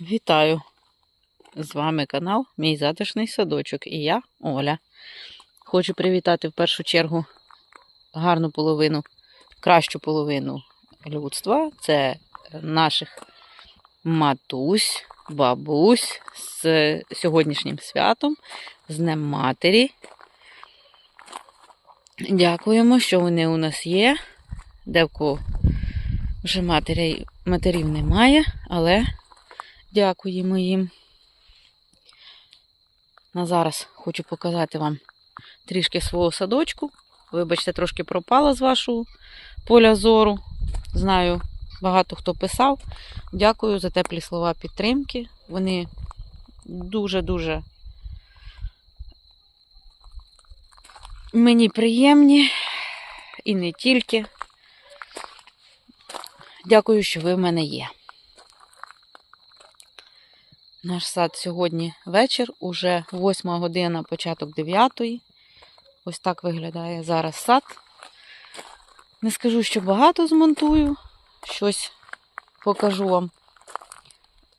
Вітаю! З вами канал Мій затишний садочок і я Оля. Хочу привітати в першу чергу гарну половину, кращу половину людства. Це наших матусь, бабусь з сьогоднішнім святом, з Днем Матері. Дякуємо, що вони у нас є. Девко вже матерів, матерів немає, але Дякуємо їм. На зараз хочу показати вам трішки свого садочку. Вибачте, трошки пропала з вашого поля зору. Знаю, багато хто писав. Дякую за теплі слова підтримки. Вони дуже-дуже мені приємні і не тільки. Дякую, що ви в мене є. Наш сад сьогодні вечір, уже 8 година, початок 9. Ось так виглядає зараз сад. Не скажу, що багато змонтую, щось покажу вам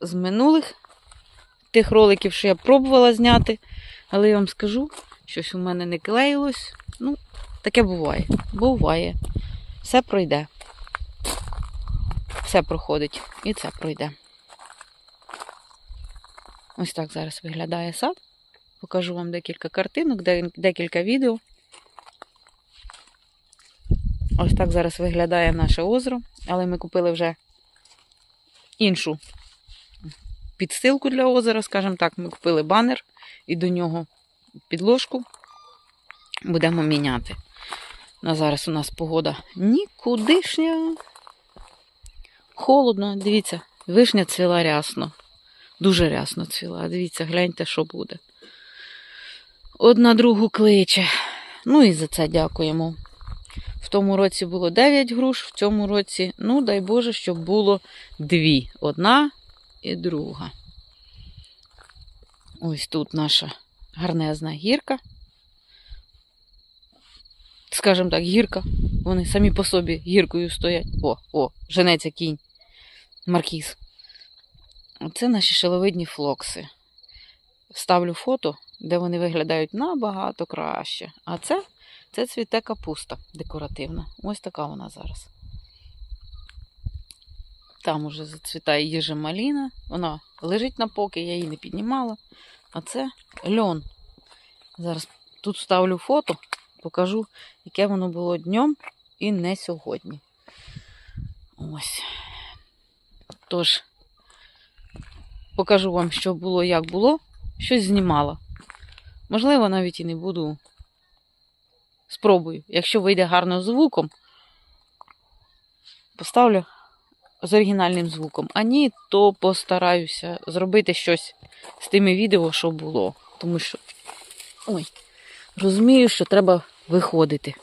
з минулих тих роликів, що я пробувала зняти, але я вам скажу, щось у мене не клеїлось. Ну, таке буває. Буває. Все пройде. Все проходить і це пройде. Ось так зараз виглядає сад. Покажу вам декілька картинок, декілька відео. Ось так зараз виглядає наше озеро, але ми купили вже іншу підстилку для озера, скажімо так, ми купили банер і до нього підложку будемо міняти. На зараз у нас погода нікудишня. Холодно, дивіться, вишня цвіла рясно. Дуже рясно цвіла. Дивіться, гляньте, що буде. Одна другу кличе. Ну і за це дякуємо. В тому році було 9 груш, в цьому році, ну, дай Боже, щоб було дві. Одна і друга. Ось тут наша гарнезна гірка. Скажімо так, гірка. Вони самі по собі гіркою стоять. О, о, женеться кінь. Маркіз. Оце наші шиловидні флокси. Ставлю фото, де вони виглядають набагато краще. А це це цвіте капуста декоративна. Ось така вона зараз. Там уже зацвітає їжа маліна. Вона лежить на поки, я її не піднімала. А це льон. Зараз тут ставлю фото, покажу, яке воно було днем і не сьогодні. Ось. Тож, покажу вам, що було, як було. Щось знімала. Можливо, навіть і не буду. Спробую. Якщо вийде гарно звуком, поставлю з оригінальним звуком. А ні, то постараюся зробити щось з тими відео, що було. Тому що, ой, розумію, що треба виходити.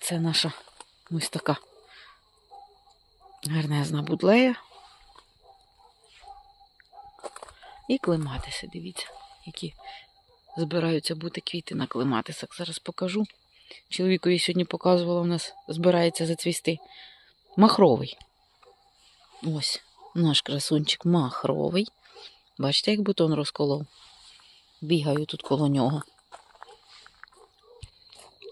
Це наша ось така гарнезна будлея. І клематиси, дивіться, які збираються бути квіти на клематисах. Зараз покажу. Чоловікові сьогодні показувала, у нас збирається зацвісти махровий. Ось наш красунчик махровий. Бачите, як бутон розколов. Бігаю тут коло нього.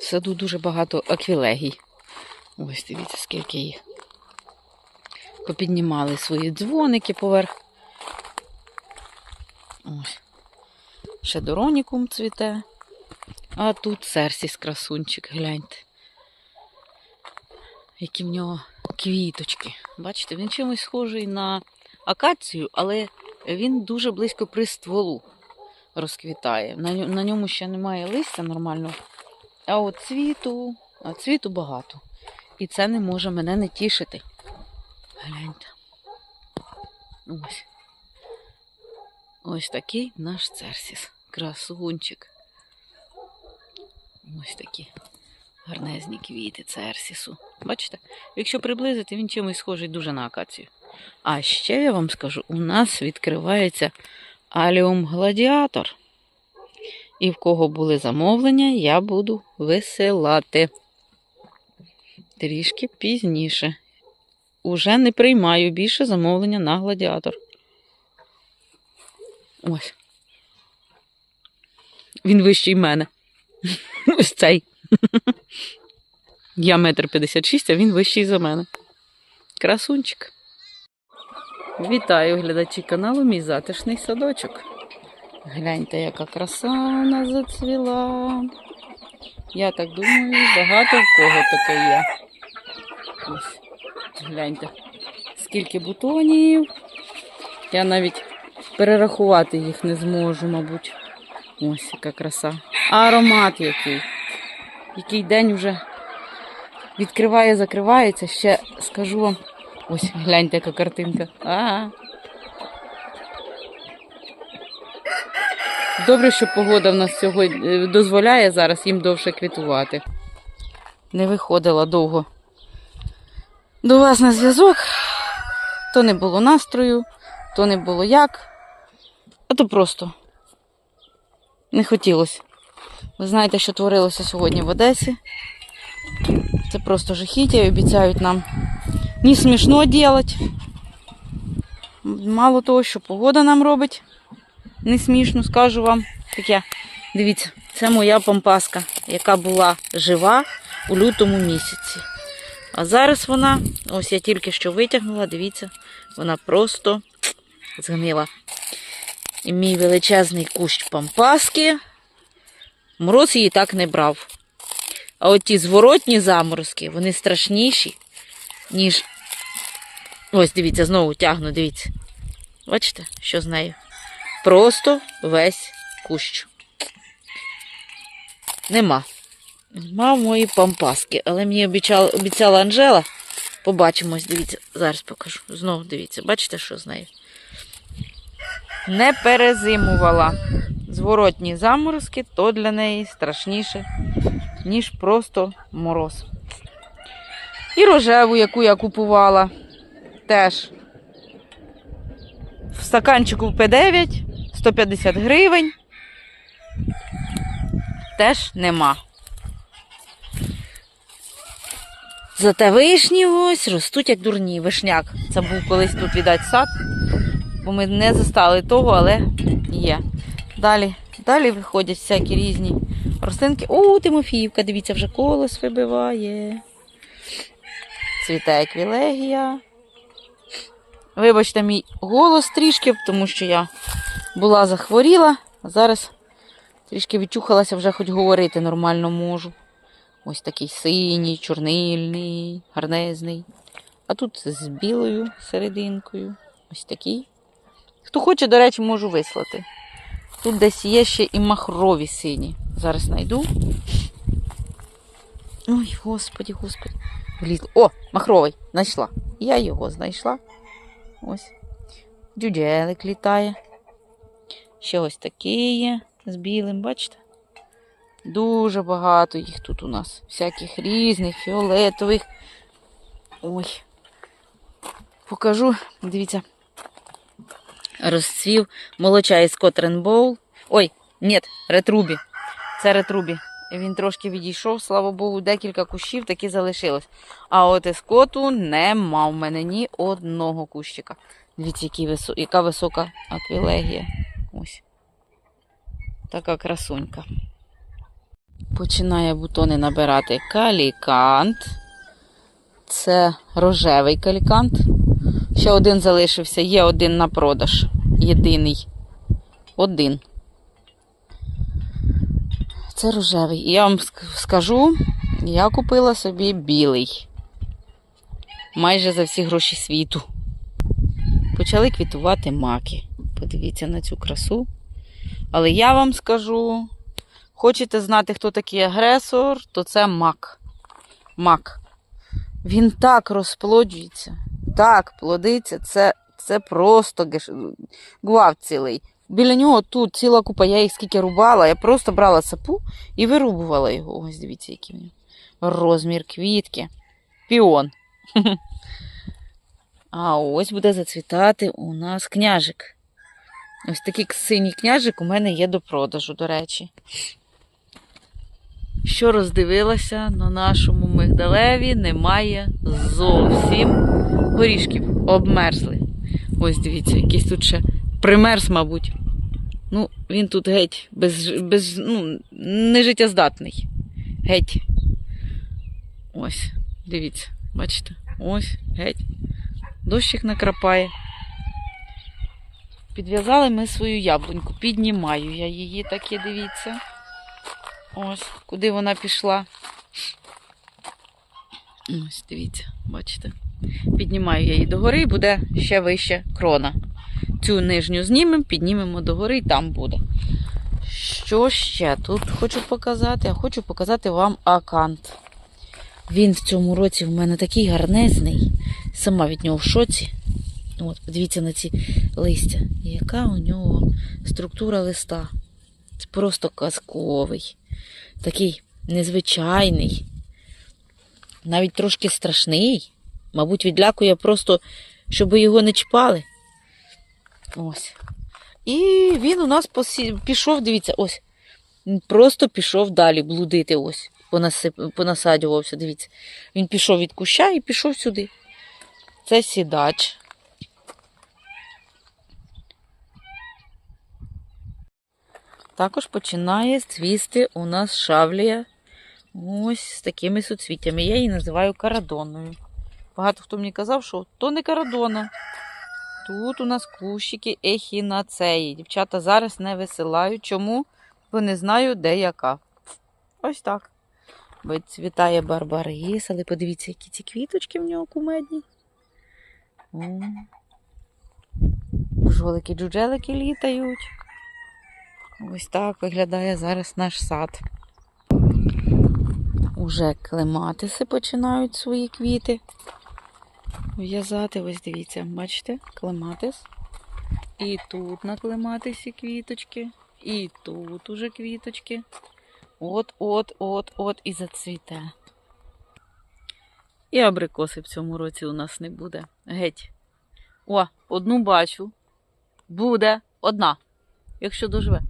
В саду дуже багато аквілегій. Ось дивіться, скільки їх. Попіднімали свої дзвоники поверх Ось. Ще доронікум цвіте. А тут серсіс красунчик, гляньте. Які в нього квіточки. Бачите, він чимось схожий на акацію, але він дуже близько при стволу розквітає. На ньому ще немає листя нормально. А от цвіту, а цвіту багато. І це не може мене не тішити. Гляньте. Ось. Ось такий наш церсіс. Красунчик. Ось такі гарнезні квіти церсісу. Бачите? Якщо приблизити, він чимось схожий дуже на акацію. А ще я вам скажу, у нас відкривається аліум гладіатор. І в кого були замовлення, я буду висилати. Трішки пізніше. Уже не приймаю більше замовлення на гладіатор. Ось. Він вищий мене. Ось цей. Я метр п'ятдесят шість, а він вищий за мене. Красунчик. Вітаю глядачі каналу Мій затишний садочок. Гляньте, яка краса у нас зацвіла. Я так думаю, багато в кого таке є. Ось, гляньте, скільки бутонів. Я навіть перерахувати їх не зможу, мабуть. Ось яка краса. Аромат який. Який день вже відкриває, закривається. Ще скажу вам. Ось, гляньте, яка картинка. А. Добре, що погода в нас сьогодні е, дозволяє зараз їм довше квітувати. Не виходила довго до вас на зв'язок. То не було настрою, то не було як, а то просто не хотілося. Ви знаєте, що творилося сьогодні в Одесі. Це просто жахіття і обіцяють нам не смішно робити. Мало того, що погода нам робить. Не смішно, скажу вам. Таке. Дивіться, це моя пампаска, яка була жива у лютому місяці. А зараз вона, ось я тільки що витягнула, дивіться, вона просто згнила. І мій величезний кущ пампаски. Мороз її так не брав. А от ті зворотні заморозки, вони страшніші, ніж. Ось, дивіться, знову тягну, дивіться. Бачите, що з нею? Просто весь кущ. Нема. Нема моєї пампаски. Але мені обіцяла, обіцяла Анжела. Побачимось, дивіться, зараз покажу. Знову дивіться, бачите, що з нею? Не перезимувала. Зворотні заморозки то для неї страшніше, ніж просто мороз. І рожеву, яку я купувала, теж в стаканчику П9 150 гривень. Теж нема. Зате вишні ось ростуть як дурні. Вишняк. Це був колись тут, віддать, сад, бо ми не застали того, але є. Далі, далі виходять всякі різні рослинки. О, Тимофіївка, дивіться, вже колос вибиває. Цвіте еквілегія. Вибачте, мій голос трішки, тому що я була захворіла, а зараз трішки відчухалася, вже хоч говорити нормально можу. Ось такий синій, чорнильний, гарнезний. А тут з білою серединкою. Ось такий. Хто хоче, до речі, можу вислати. Тут десь є ще і махрові сині. Зараз знайду. Ой, господі, господі. Влізло. О, махровий, знайшла. Я його знайшла. Ось. Дюдjelик літає. Ще ось такий є з білим, бачите? Дуже багато їх тут у нас. Всяких різних, фіолетових. Ой. Покажу, дивіться. Розцвів молочай з Котренбоул. Ой, ні, ретрубі. Це ретрубі. Він трошки відійшов, слава Богу, декілька кущів таки залишилось. А от ескоту нема в мене ні одного кущика. Дивіться, яка висока аквілегія. Ось. Така красунька. Починає бутони набирати калікант. Це рожевий калікант. Ще один залишився, є один на продаж. Єдиний. Один. Це рожевий. І я вам скажу, я купила собі білий. Майже за всі гроші світу. Почали квітувати маки. Подивіться на цю красу. Але я вам скажу: хочете знати, хто такий агресор, то це мак. Мак. Він так розплоджується, так плодиться, це це просто геш... гвав цілий. Біля нього тут ціла купа, я їх скільки рубала, я просто брала сапу і вирубувала його. Ось дивіться, який він. Розмір квітки. Піон. А ось буде зацвітати у нас княжик. Ось такий синій княжик у мене є до продажу, до речі. Що роздивилася на нашому мигдалеві, немає зовсім горішків. Обмерзли. Ось дивіться, якийсь тут ще примерз, мабуть. Ну, він тут геть без, без ну, нежиттєздатний. Геть. Ось, дивіться, бачите? Ось, геть. Дощик накрапає. Підв'язали ми свою яблуньку. Піднімаю я її таки, дивіться. Ось, куди вона пішла. Ось, дивіться, бачите. Піднімаю я її догори буде ще вище крона. Цю нижню знімемо, піднімемо догори і там буде. Що ще тут хочу показати? Я хочу показати вам акант. Він в цьому році в мене такий гарнезний. Сама від нього в шоці. От, подивіться на ці листя. Яка у нього структура листа. Це просто казковий. Такий незвичайний. Навіть трошки страшний. Мабуть, відлякує просто, щоб його не чпали. Ось. І він у нас посі... пішов, дивіться, ось. Просто пішов далі блудити ось. Понасип... Понасадювався, дивіться. Він пішов від куща і пішов сюди. Це сідач. Також починає цвісти у нас шавлія ось з такими суцвіттями. Я її називаю карадонною. Багато хто мені казав, що то не карадона. Тут у нас кущики ехінацеї. Дівчата зараз не висилають. Чому? Бо не знаю, де яка. Ось так. Вицвітає барбарис, але подивіться, які ці квіточки в нього кумедні. Жолики джуджелики літають. Ось так виглядає зараз наш сад. Уже клематиси починають свої квіти в'язати. Ось дивіться, бачите, клематис. І тут на клематисі квіточки, і тут уже квіточки. От, от, от, от і зацвіте. І абрикоси в цьому році у нас не буде. Геть. О, одну бачу. Буде одна, якщо доживе.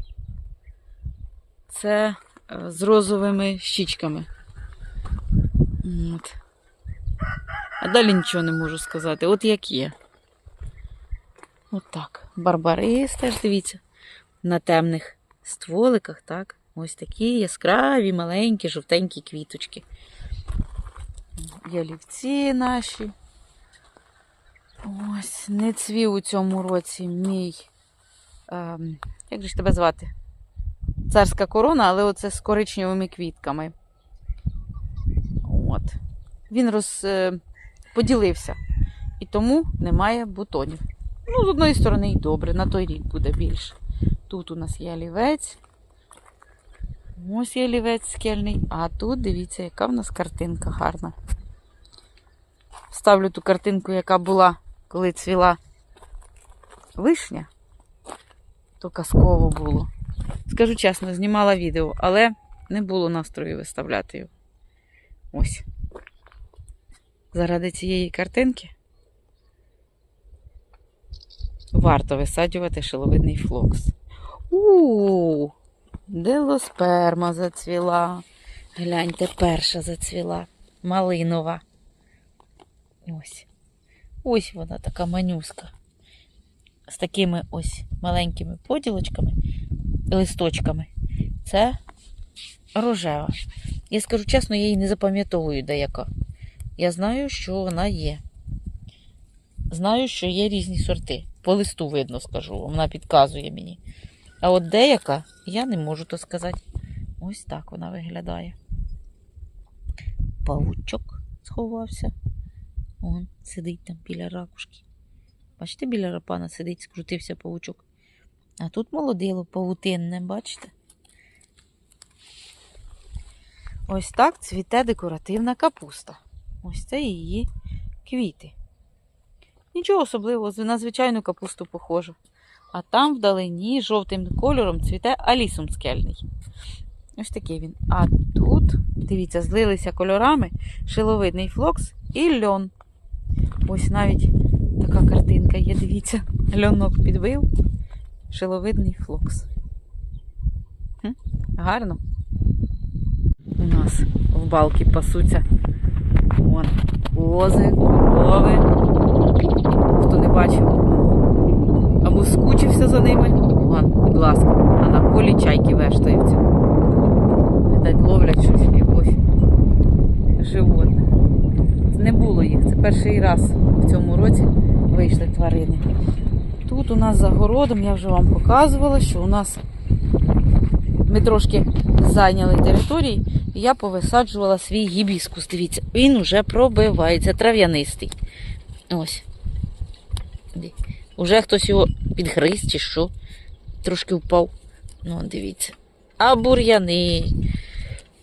Це е, з розовими щічками. От. А далі нічого не можу сказати. От як є. От так. Барбарис теж дивіться. На темних стволиках, так? Ось такі яскраві, маленькі, жовтенькі квіточки. Ялівці наші. Ось, не цвів у цьому році мій. Ем, як же ж тебе звати? Царська корона, але оце з коричневими квітками. От. Він роз, е, поділився. І тому немає бутонів. Ну, з одної сторони, і добре, на той рік буде більше. Тут у нас є олівець. Ось є олівець скельний. А тут дивіться, яка в нас картинка гарна. Ставлю ту картинку, яка була, коли цвіла вишня. То казково було. Скажу чесно, знімала відео, але не було настрою виставляти його. Ось. Заради цієї картинки варто висаджувати шиловидний флокс. У, делосперма зацвіла. Гляньте, перша зацвіла. Малинова. Ось. Ось вона така манюська. З такими ось маленькими поділочками, листочками. Це рожева. Я скажу чесно, я її не запам'ятовую деяка. Я знаю, що вона є. Знаю, що є різні сорти. По листу видно, скажу, вона підказує мені. А от деяка, я не можу то сказати. Ось так вона виглядає. Павучок сховався. Он сидить там біля ракушки. Бачите, біля рапана сидить, скрутився павучок. А тут молодило павутинне, бачите? Ось так цвіте декоративна капуста. Ось це її квіти. Нічого особливого, на звичайну капусту похоже. А там вдалині жовтим кольором цвіте алісум скельний. Ось такий він. А тут, дивіться, злилися кольорами шиловидний флокс і льон. Ось навіть така картинка є, дивіться, льонок підбив, шиловидний флокс. Гарно. У нас в балки пасуться вон, кози, корови. Хто не бачив або скучився за ними, Вон, будь ласка, а на полі чайки вештаються. Видать, ловлять щось якось животне. Не було їх. Це перший раз в цьому році вийшли тварини. Тут у нас за городом, я вже вам показувала, що у нас ми трошки зайняли території, я повисаджувала свій гібіскус. Дивіться, він уже пробивається, трав'янистий. Ось. Уже хтось його підгриз чи що. Трошки впав. Ну, дивіться. А бур'яни.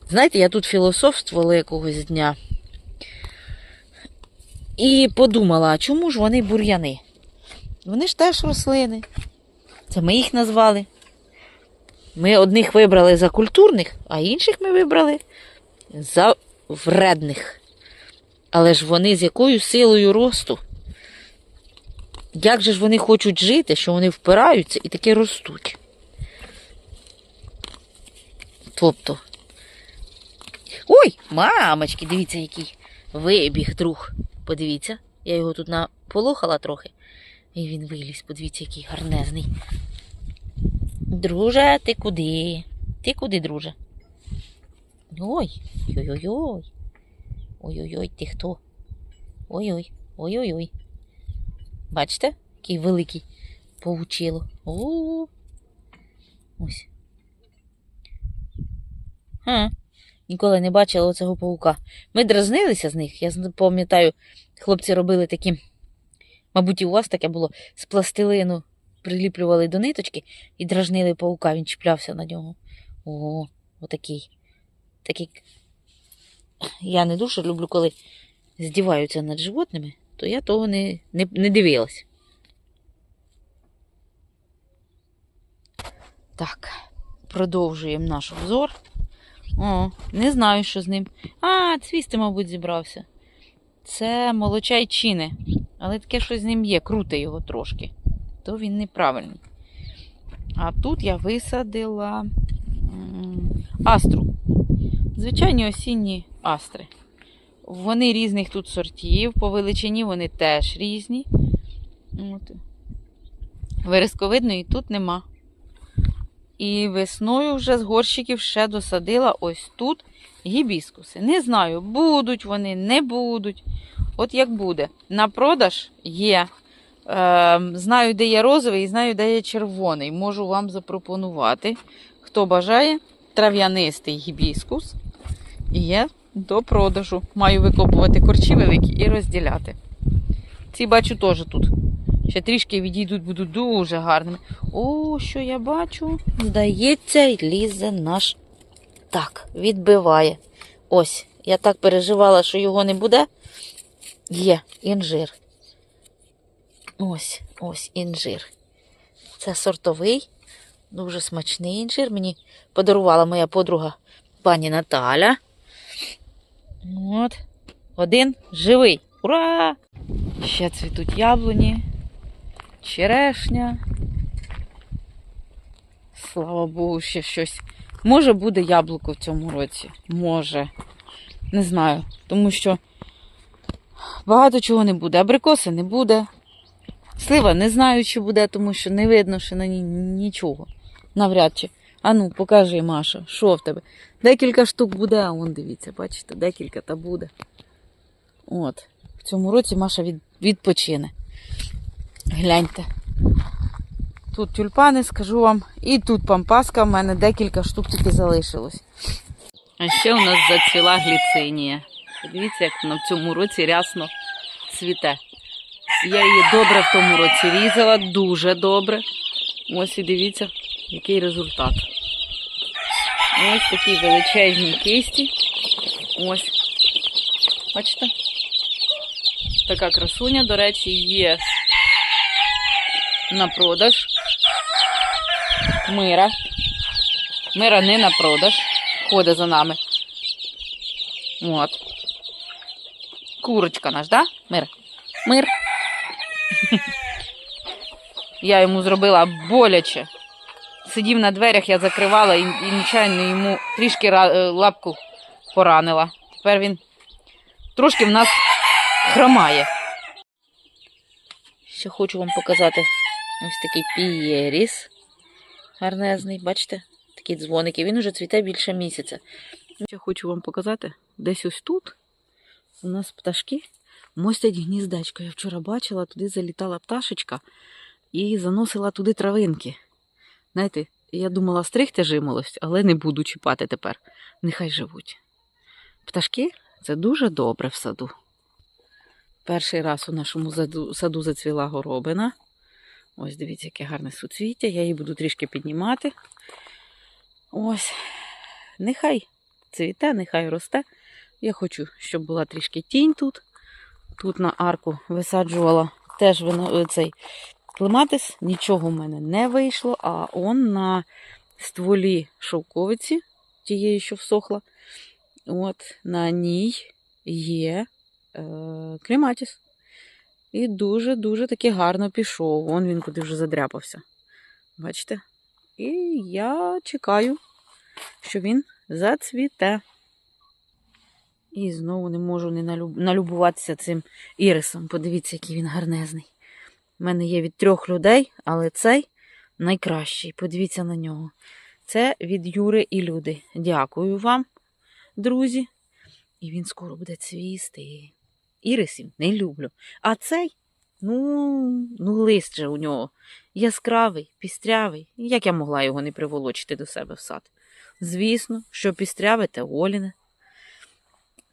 Знаєте, я тут філософствувала якогось дня. І подумала, а чому ж вони бур'яни? Вони ж теж рослини. Це ми їх назвали. Ми одних вибрали за культурних, а інших ми вибрали за вредних. Але ж вони з якою силою росту? Як же ж вони хочуть жити, що вони впираються і таки ростуть? Тобто. Ой, мамочки, дивіться, який вибіг друг. Подивіться, я його тут наполохала трохи. І він виліз, подивіться, який гарнезний. Друже, ти куди? Ти куди, друже? Ой, ой-ой-ой. Ой-ой-ой, ти хто? Ой-ой, ой-ой-ой. Бачите, який великий паучило. О. Ось. Ха. Ніколи не бачила оцього паука. Ми дразнилися з них. Я пам'ятаю, хлопці робили такі, мабуть, і у вас таке було, з пластилину приліплювали до ниточки і дражнили паука, він чіплявся на нього. О, отакий. Такий. Я не дуже люблю, коли здіваються над животними, то я того не, не, не дивилась. Так, продовжуємо наш обзор. О, не знаю, що з ним. А, цвісти, мабуть, зібрався. Це молочай чини. Але таке щось з ним є, круте його трошки. То він неправильний. А тут я висадила астру. Звичайні осінні астри. Вони різних тут сортів, по величині вони теж різні. От. Вересковидної тут нема. І весною вже з горщиків ще досадила ось тут гібіскуси. Не знаю, будуть вони, не будуть. От як буде. На продаж є. Е, знаю, де є розовий і знаю, де є червоний. Можу вам запропонувати. Хто бажає, трав'янистий гібіскус є до продажу. Маю викопувати корчі великі і розділяти. Ці бачу теж тут. Ще трішки відійдуть, будуть дуже гарними. О, що я бачу? Здається, лізе наш. Так, відбиває. Ось, я так переживала, що його не буде. Є інжир. Ось, ось інжир. Це сортовий, дуже смачний інжир. Мені подарувала моя подруга пані Наталя. От. Один живий. Ура! Ще цвітуть яблуні, черешня. Слава Богу, ще щось. Може буде яблуко в цьому році. Може. Не знаю. Тому що багато чого не буде. Абрикоси не буде. Слива не знаю, чи буде, тому що не видно ще на ній нічого. Навряд чи. Ану, покажи, Маша, що в тебе? Декілька штук буде, а вон дивіться, бачите, декілька та буде. От. В цьому році Маша від, відпочине. Гляньте. Тут тюльпани, скажу вам. І тут пампаска, в мене декілька штук тільки залишилось. А ще у нас зацвіла гліцинія. Подивіться, як вона в цьому році рясно цвіте. Я її добре в тому році різала, дуже добре. Ось і дивіться, який результат. Ось такі величезні кисті. Ось. Бачите? Така красуня, до речі, є на продаж. Мира. Мира не на продаж. Ходить за нами. От. Курочка наш, да? Мир. Мир. Я йому зробила боляче. Сидів на дверях, я закривала і, і нечайно йому трішки е, лапку поранила. Тепер він трошки в нас хромає. Ще хочу вам показати ось такий пієріс. гарнезний, бачите? Такі дзвоники. Він уже цвіте більше місяця. Я хочу вам показати, десь ось тут у нас пташки мостять гніздечко. Я вчора бачила, туди залітала пташечка і заносила туди травинки. Знаєте, я думала стригти жимолость, але не буду чіпати тепер. Нехай живуть. Пташки це дуже добре в саду. Перший раз у нашому саду, зацвіла горобина. Ось дивіться, яке гарне суцвіття. Я її буду трішки піднімати. Ось. Нехай цвіте, нехай росте. Я хочу, щоб була трішки тінь тут. Тут на арку висаджувала теж цей клематис. Нічого в мене не вийшло, а он на стволі шовковиці, тієї, що всохла. От, на ній є е, клематіс. І дуже-дуже таки гарно пішов. Вон він куди вже задряпався. Бачите? І я чекаю, що він зацвіте. І знову не можу не налюбуватися цим ірисом. Подивіться, який він гарнезний. У мене є від трьох людей, але цей найкращий. Подивіться на нього. Це від Юри і Люди. Дякую вам, друзі. І він скоро буде цвісти. Ірисів не люблю. А цей, ну, ну лист же у нього. Яскравий, пістрявий. Як я могла його не приволочити до себе в сад? Звісно, що пістряве те Оліне.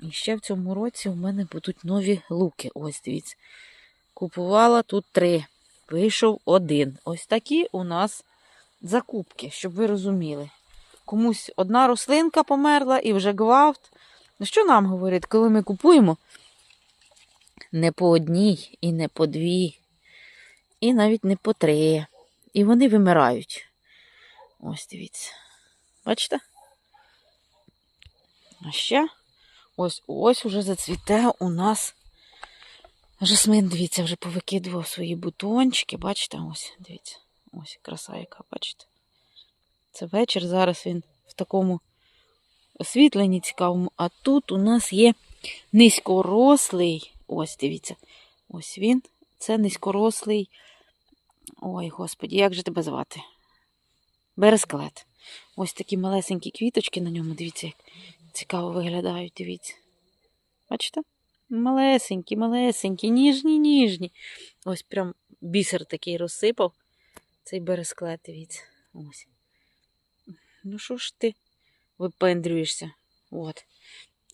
І ще в цьому році у мене будуть нові луки. Ось дивіться. Купувала тут три. Вийшов один. Ось такі у нас закупки, щоб ви розуміли. Комусь одна рослинка померла і вже гвалт. Ну що нам говорять, коли ми купуємо? Не по одній і не по дві, і навіть не по три. І вони вимирають. Ось дивіться. Бачите? А ще ось ось уже зацвіте у нас жасмин, дивіться, вже повикидував свої бутончики. Бачите, ось, дивіться, ось краса яка, бачите. Це вечір, зараз він в такому освітленні цікавому. А тут у нас є низькорослий. Ось, дивіться, ось він. Це низькорослий. Ой, господі, як же тебе звати? Бересклет. Ось такі малесенькі квіточки на ньому, дивіться, як цікаво виглядають, дивіться. Бачите? Малесенькі, малесенькі, ніжні, ніжні. Ось прям бісер такий розсипав. Цей бересклет, дивіться. Ось. Ну що ж ти випендрюєшся? От.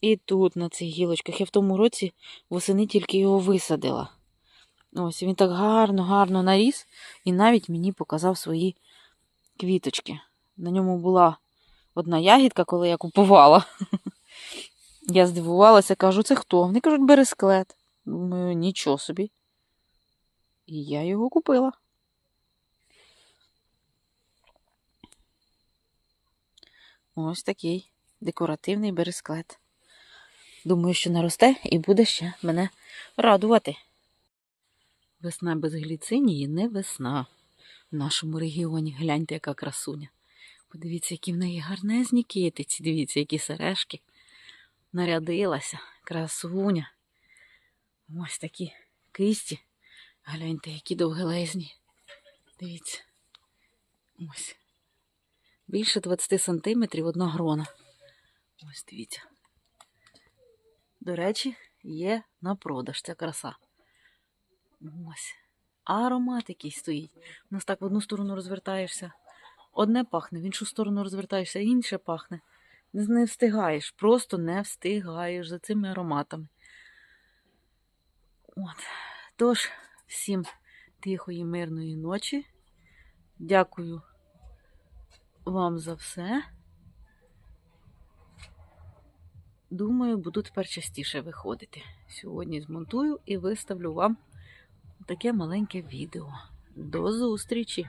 І тут на цих гілочках. Я в тому році восени тільки його висадила. Ось він так гарно, гарно наріс і навіть мені показав свої квіточки. На ньому була одна ягідка, коли я купувала. Я здивувалася, кажу, це хто? Вони кажуть, бересклет. Думаю, нічого собі. І я його купила. Ось такий декоративний бересклет. Думаю, що наросте і буде ще мене радувати. Весна без гліцинії не весна в нашому регіоні. Гляньте, яка красуня. Подивіться, які в неї гарнезні китиці. Дивіться, які сережки. Нарядилася, красуня. Ось такі кисті. Гляньте, які довгелезні. Дивіться. Ось. Більше 20 сантиметрів одна грона. Ось дивіться. До речі, є на продаж ця краса. Ось. А аромат який стоїть. У нас так в одну сторону розвертаєшся. Одне пахне, в іншу сторону розвертаєшся, інше пахне. Не, не встигаєш, просто не встигаєш за цими ароматами. От. Тож, всім тихої, мирної ночі. Дякую вам за все. Думаю, буду тепер частіше виходити. Сьогодні змонтую і виставлю вам таке маленьке відео. До зустрічі!